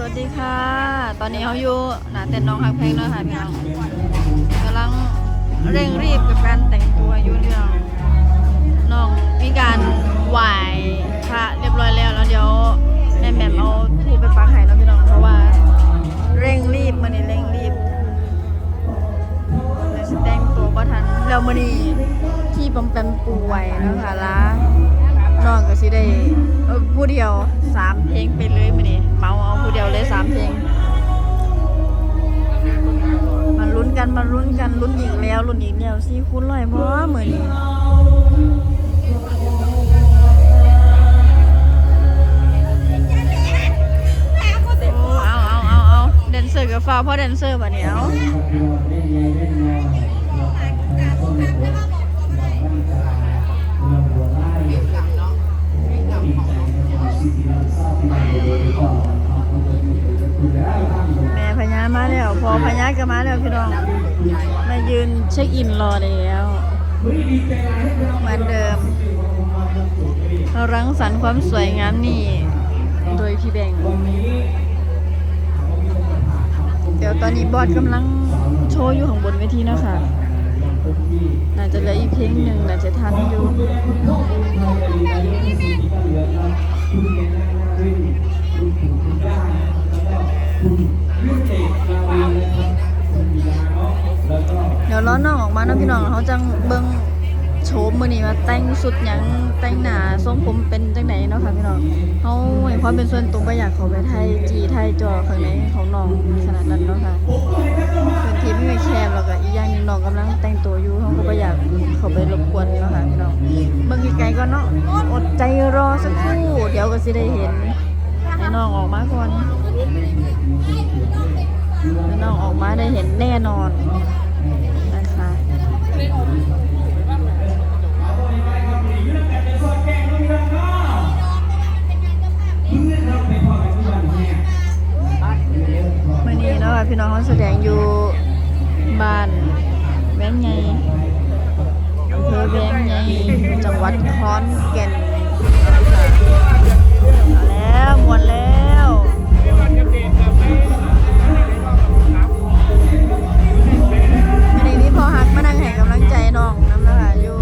สวัสดีค่ะ ตอนนี้เขาอยู่หนาเต็นน้องฮักเพลงเนาะค่ะพี่น้องกำลังเร่งรีบกับการแต่งตัวอยู่เรื่องน้องมีการไหว้พระเรียบร้อยแล้วแล้วเดี๋ยวแม่แหม่มเอาทูบไปปักให้เนาะพี่น้องเพราะว่า เร่งรีบมันนี่เร่งรีบเลยแต่งตัวก็ทันแล้วมันนี่ที่ปอมแปมป่วยเนาะค่ะล้า น้องก็สิได้เออผู้เดียวสามเพลงไปเลยมื้อนี้เมาเอาผู้เดียวเลยสามเพลงมาลุ้นกันมาลุ้นกันลุ้นอีกแล้วลุ้นอีกแล้วสิคุณลอยบ่มื้อนี้โอ้เอาเอาเอาเอาแดนเซอร์กับฟ้าวเพราะแดนเซอร์บัดนี้เอา แม่พญามาแล้ว พอพญาก็มาแล้วพี่น้อง มายืนเช็คอินรอแล้วเหมือนเดิมเรารังสรรค์ความสวยงามนี่ โดยพี่แบงค์เดี๋ยวตอนนี้บอสกำลังโชว์อยู่ข้างบนเวทีนะคะน่าจะเหลืออีกเพลงหนึ่งน่าจะทันอยู่ เดี๋ยวล้อน้องออกมาเนาะพี่น้องเขาจังเบิ่ง โฉมมื้อนี้ว่าแต่งสุดหยังแต่งหนาทรงผมเป็นจังไหนเนาะค่ะพี่น้องเขาให้ความเป็นส่วนตัวบ่อยากเขาไปไทยจีไทยจอข้างในของน้องขนาดนั้นเนาะค่ะพื้นทีไม่มีแคบแล้วก็อีกอย่างหนึงน้องกำลังแต่งตัวอยู่เขาก็บ่อยากเขาไปรบกวนเนาะค่ะพี่น้องเบิ่งไกลก่อนเนาะอดใจรอสักครู่เดี๋ยวก็สิได้เห็นให้น้องออกมาก่อนให้น้องออกมาได้เห็นแน่นอน อนี้เนาพี่น้องเขาแสดงอยู่บ้านแวงไงอำเภอแวงไงจังหวัดขอนแก่นแล้วหมดแล้วมื่อนี้พี่พอฮักมานั่งให้กำลังใจน้องน้ำนะคะอยู่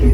Yeah.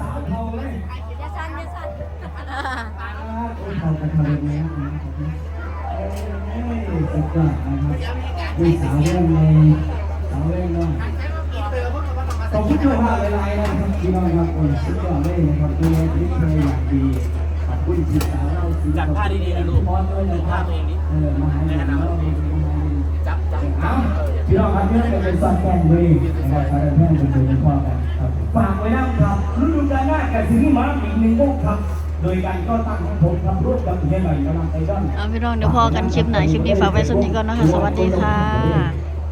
สาวเขาเลยอย่าสั่นอย่าสั่นเขากระทำแบบนี้นะครับสุดยอดนะครับมีสาวเล่นในสาวเล่นเนาะขอบคุณมากหลานะครับพี่น้องครับสุดยอดเลยนะครับตัวนี้เคยอยากดีขอบคุณพี่สาวเราจัดผ้าดีๆนะลูกพอด้วยนะครับเออมาหาในเรา พี่น้องครับนี่เป็นซอนแกงเลยนะครับการแพทย์เป็นตัวพ่อกันครับฝากไว้นะครับฤดูกาลหน้ากับซีรีส์มาอีกหนึ่งมุกครับ โดยการก็ตั้งของผมทำร่วมกับเฮียหน่อยกำลังไปดอลเอาพี่น้องเดี๋ยวพอกันคลิปไหนคลิปนี้ฝากไว้สำนี้ก่อนนะคะ สวัสดีค่ะ